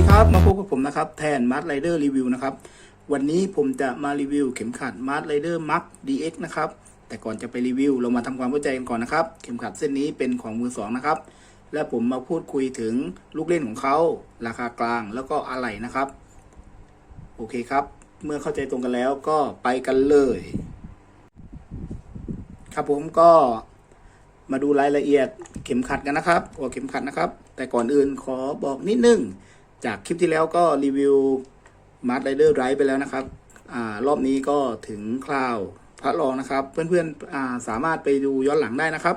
ดีครับ มาพบกับผมนะครับ แทนมาร์ r ไรเดอร์รีวิวนะครับ วันนี้ผมจะมารีวิวเข็มขัดมาร์ r ไรเดอร์มัก DX นะครับ แต่ก่อนจะไปรีวิว เรามาทำความเข้าใจกันก่อนนะครับ เข็มขัดเส้นนี้เป็นของมือสองนะครับ และผมมาพูดคุยถึงลูกเล่นของเขา ราคากลางแล้วก็อะไหล่นะครับ โอเคครับ เมื่อเข้าใจตรงกันแล้วก็ไปกันเลย ครับผมก็มาดูรายละเอียดเข็มขัดกันนะครับหัวเข็มขัดนะครับ แต่ก่อนอื่นขอบอกนิดนึง จากคลิปที่แล้วก็รีวิวมาร์ r ไรเดอร์ไรไปแล้วนะครับอรอบนี้ก็ถึงคราวพระรองนะครับ เพื่อนๆอาสามารถไปดูย้อนหลังได้นะครับ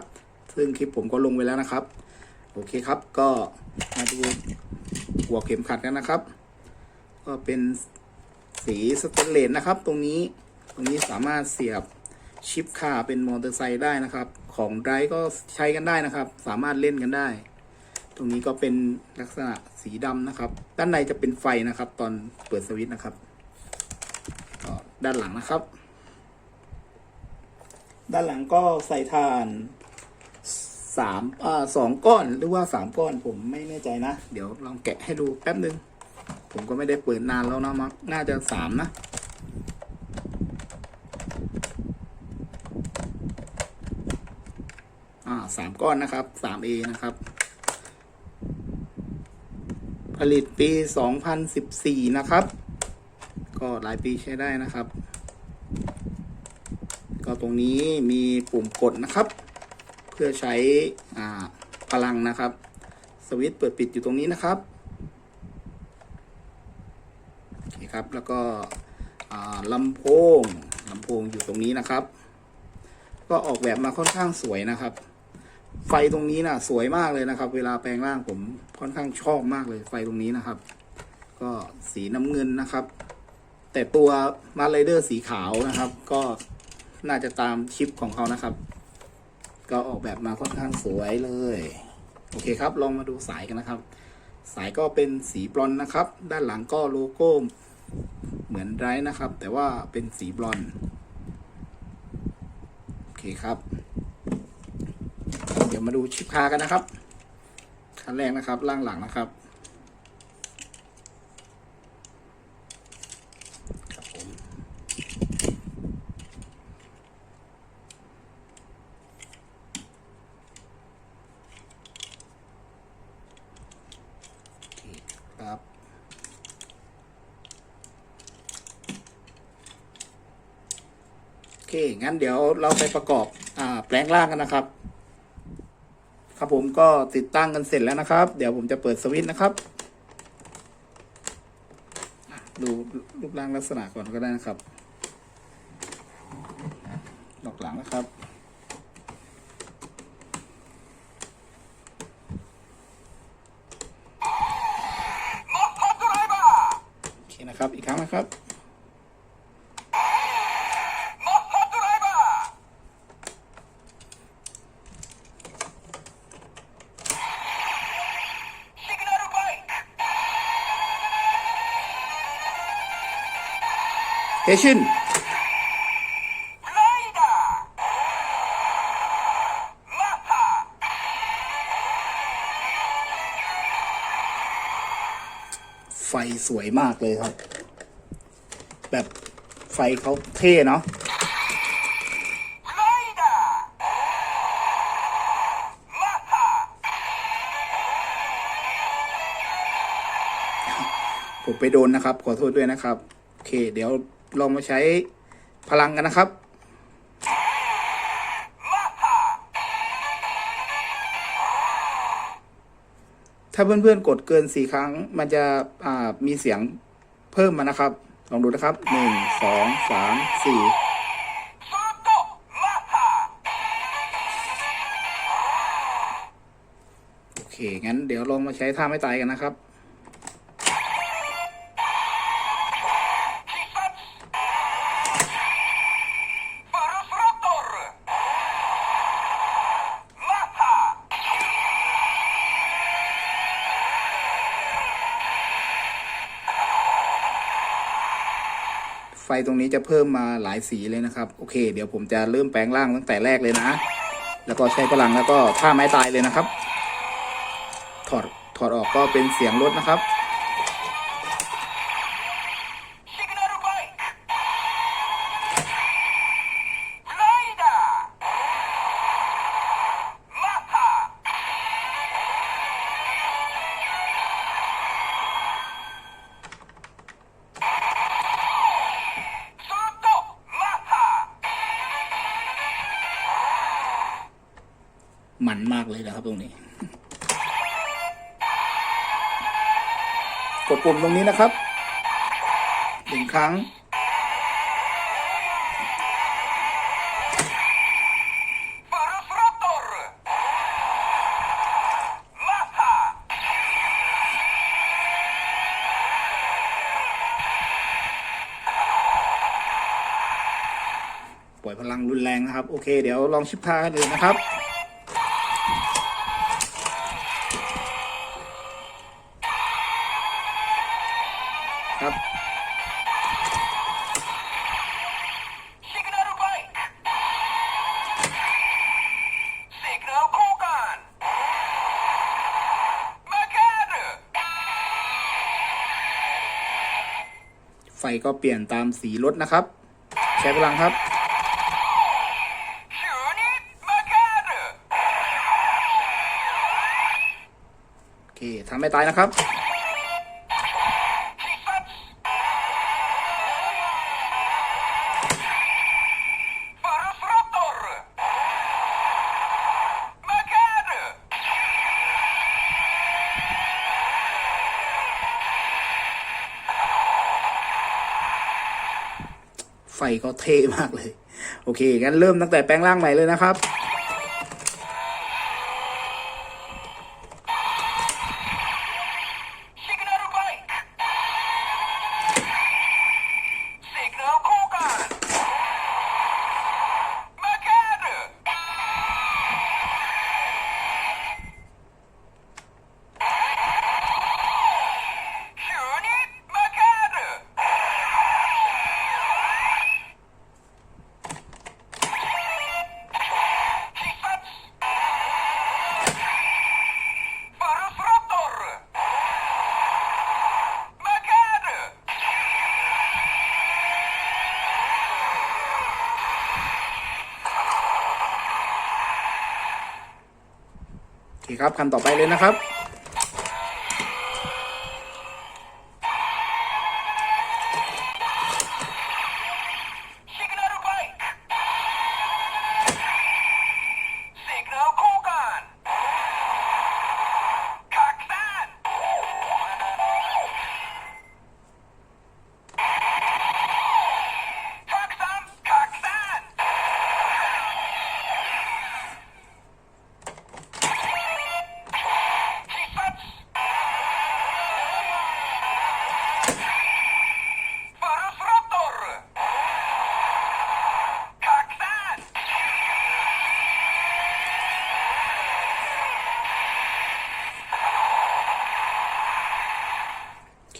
ซึ่งคลิปผมก็ลงไปแล้วนะครับ โอเคครับก็มาดูหัวเข็มขัดกันนะครับ ก็เป็นสีสแตนเลสนะครับ ตรงนี้ตรงนี้สามารถเสียบชิปคาเป็นมอเตอร์ไซค์ได้นะครับ ของไรก็ใช้กันได้นะครับ สามารถเล่นกันได้ ตรงนี้ก็เป็นลักษณะสีดำนะครับ ด้านในจะเป็นไฟนะครับ ตอนเปิดสวิตช์นะครับด้านหลังนะครับ ด้านหลังก็ใส่ทานสามอ่าสองก้อนหรือว่าสามก้อนผมไม่แน่ใจนะ เดี๋ยวลองแกะให้ดูแป๊บนึง ผมก็ไม่ได้เปิดนานแล้วนะมักน่าจะสามนะ อ่าสามก้อนนะครับสามเอนะครับ ผลิตปีสองพันะครับ ก็หลายปีใช้ได้นะครับ ก็ตรงนี้มีปุ่มกดนะครับ เพื่อใช้อ่าพลังนะครับ สวิตช์เปิดปิดอยู่ตรงนี้นะครับโอเคครับ แล้วก็ลำโพงลำโพงอยู่ตรงนี้นะครับ ก็ออกแบบมาค่อนข้างสวยนะครับ ไฟตรงนี้นะสวยมากเลยนะครับ เวลาแปลงร่างผมค่อนข้างชอบมากเลย ไฟตรงนี้นะครับ ก็สีน้ำเงินนะครับ แต่ตัวมาร์ไรเดอร์สีขาวนะครับ ก็น่าจะตามชิปของเขานะครับ ก็ออกแบบมาค่อนข้างสวยเลย โอเคครับ ลองมาดูสายกันนะครับ สายก็เป็นสีบรอนนะครับ ด้านหลังก็โลโก้เหมือนไรนะครับ แต่ว่าเป็นสีบรอนโอเคครับ เดี๋ยวมาดูชิปคากันนะครับขั้นแรกนะครับ ล่างหลังนะครับครับผมโอเคครับโอเคงั้นเดี๋ยวเราไปประกอบอแปลงร่างกันนะครับ มก็ติดตั้งกันเสร็จแล้วนะครับ เดี๋ยวผมจะเปิดสวิตช์นะครับดูรูปร่างลักษณะก่อนก็ได้นะครับดอกหลังนะครับ โอเคนะครับ อีกครั้งนะครับ เฮชินไฟสวยมากเลยครับ แบบไฟเขาเท่เนาะผมไปโดนนะครับ ขอโทษด้วยนะครับ โอเค เดี๋ยว ลองมาใช้พลังกันนะครับ ถ้าเพื่อนๆกดเกินสี่ครั้ง มันจะมีเสียงเพิ่มมานะครับ ลองดูนะครับหนึ่งสองสามสี่โอเค งั้นเดี๋ยวลองมาใช้ท่าไม่ตายกันนะครับ ฟตรงนี้จะเพิ่มมาหลายสีเลยนะครับ โอเค เดี๋ยวผมจะเริ่มแปลงร่างตั้งแต่แรกเลยนะ แล้วก็ใช้พลังแล้วก็ท่าไม้ตายเลยนะครับ ถอดถอดออกก็เป็นเสียงรถนะครับ มันมากเลยนะครับตรงนี้ กดปุ่มตรงนี้นะครับหนึ่งครั้ง ปล่อยพลังรุนแรงนะครับ โอเค เดี๋ยวลองชิปทากันเลยนะครับ ก็เปลี่ยนตามสีรถนะครับ ใช้พลังครับโอเคทำไม่ตายนะครับ ก็เท่มากเลย โอเคงั้นเริ่มตั้งแต่แปลงร่างใหม่เลยนะครับ ครับคันต่อไปเลยนะครับ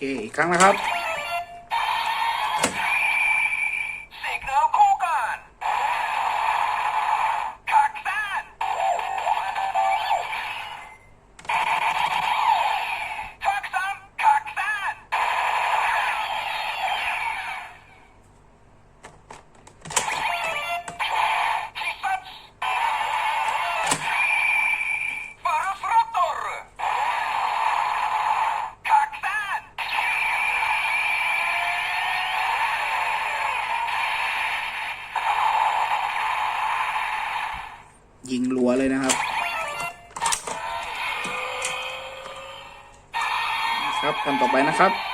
เคอีกครั้งนะครับ กันต่อไปนะครับ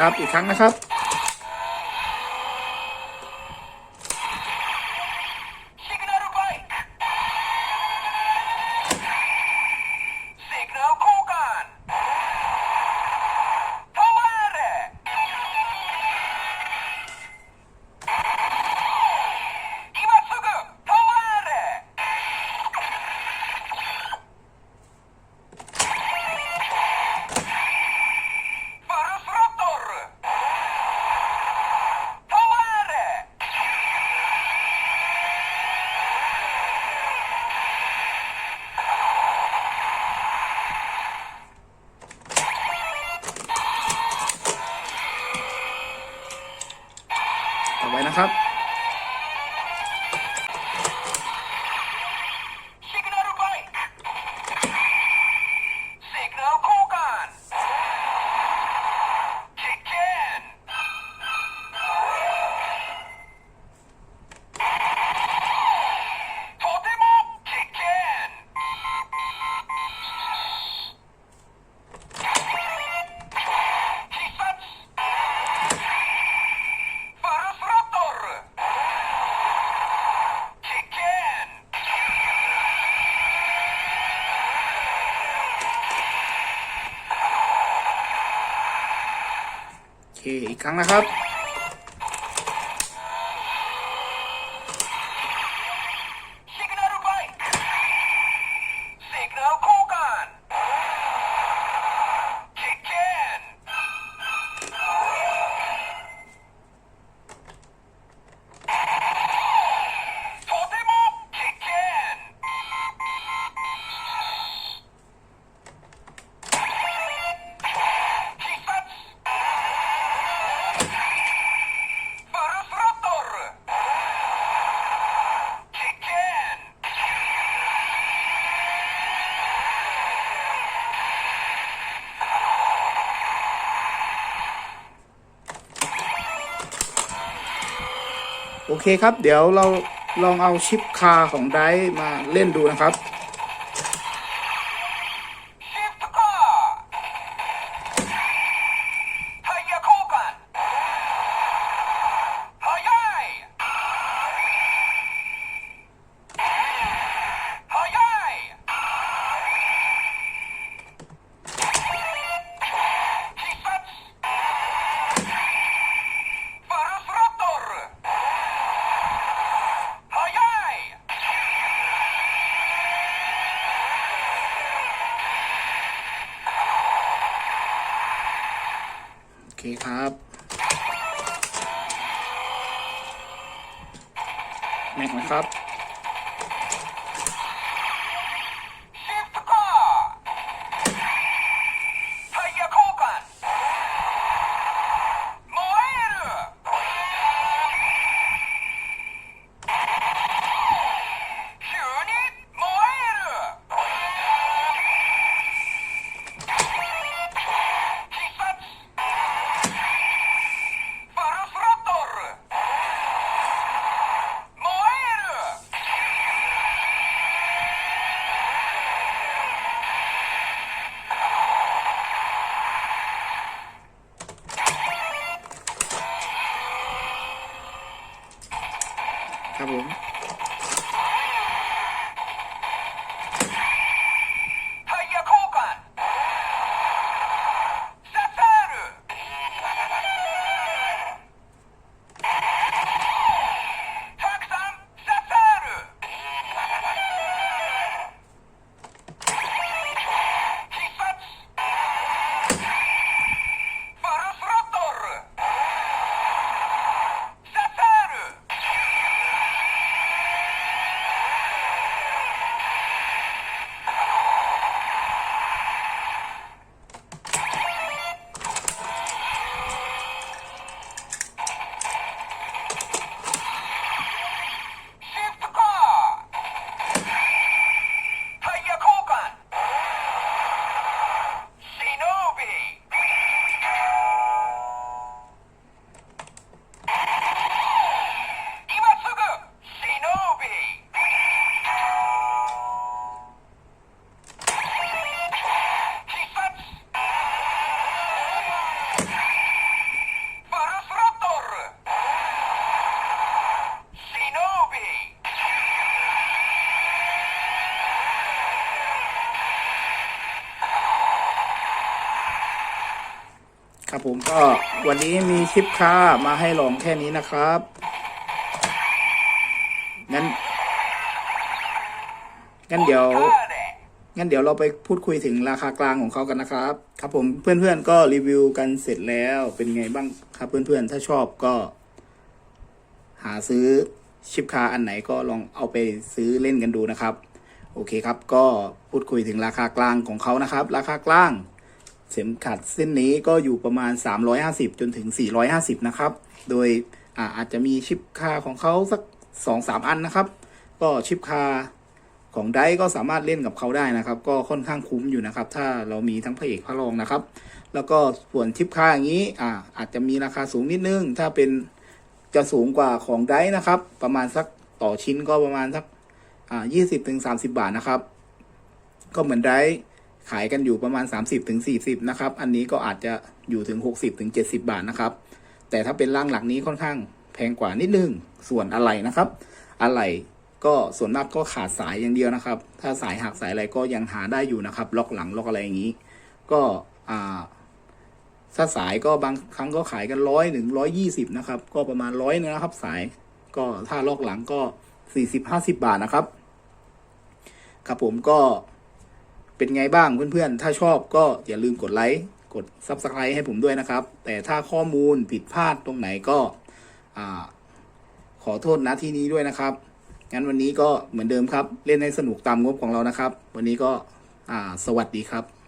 ครับ อีกครั้งนะครับ คอีกครั้งนะครับ โอเคครับ เดี๋ยวเราลองเอาชิปคาของไดมาเล่นดูนะครับ ครับ ครับผม ผมก็วันนี้มีคลิปค่ามาให้ลองแค่นี้นะครับ งั้น งั้นเดี๋ยว งั้นเดี๋ยวเราไปพูดคุยถึงราคากลางของเขากันนะครับ ครับผมเพื่อนๆก็รีวิวกันเสร็จแล้วเป็นไงบ้างครับเพื่อนๆ ถ้าชอบก็ หาซื้อชิปคาอันไหนก็ลองเอาไปซื้อเล่นกันดูนะครับ โอเคครับ ก็พูดคุยถึงราคากลางของเขานะครับ ราคากลาง เข็มขัดเส้นนี้ก็อยู่ประมาณ 350 จนถึง 450 นะครับ โดยอาอาจจะมีชิปคาของเขาสัก 2-3 อันนะครับ ก็ชิปคาของไดก็สามารถเล่นกับเขาได้นะครับ ก็ค่อนข้างคุ้มอยู่นะครับ ถ้าเรามีทั้งพระเอกพระรองนะครับ แล้วก็ส่วนทิปค่าอย่างนี้อ่าอาจจะมีราคาสูงนิดนึง ถ้าเป็นจะสูงกว่าของไดนะครับ ประมาณสักต่อชิ้นก็ประมาณสักอ่ายี่สิบถึงสามสิบาทนะครับ ก็เหมือนได ขายกันอยู่ประมาณ 30ถึง40นะครับ อันนี้ก็อาจจะอยู่ถึง 60ถึง70บาทนะครับ แต่ถ้าเป็นร่างหลักนี้ค่อนข้างแพงกว่านิดนึง ส่วนอะไหล่นะครับ อะไหล่ก็ส่วนมากก็ขาดสายอย่างเดียวนะครับ ถ้าสายหักสายอะไรก็ยังหาได้อยู่นะครับ ล็อกหลังล็อกอะไรอย่างนี้ ก็อ่าถ้าสายก็บางครั้งก็ขายกันร้อยหนึ่งร้อยยี่สิบนะครับ ก็ประมาณร้อยนึงนะครับ สาย ก็ถ้าล็อกหลังก็สี่สิบห้าสิบาทนะครับ ครับผมก็ เป็นไงบ้างเพื่อนๆ ถ้าชอบก็อย่าลืมกดไลค์กด Subscribe ให้ผมด้วยนะครับ แต่ถ้าข้อมูลผิดพลาดตรงไหนก็ขอโทษนะที่นี้ด้วยนะครับ งั้นวันนี้ก็เหมือนเดิมครับ เล่นให้สนุกตามงบของเรานะครับ วันนี้ก็สวัสดีครับ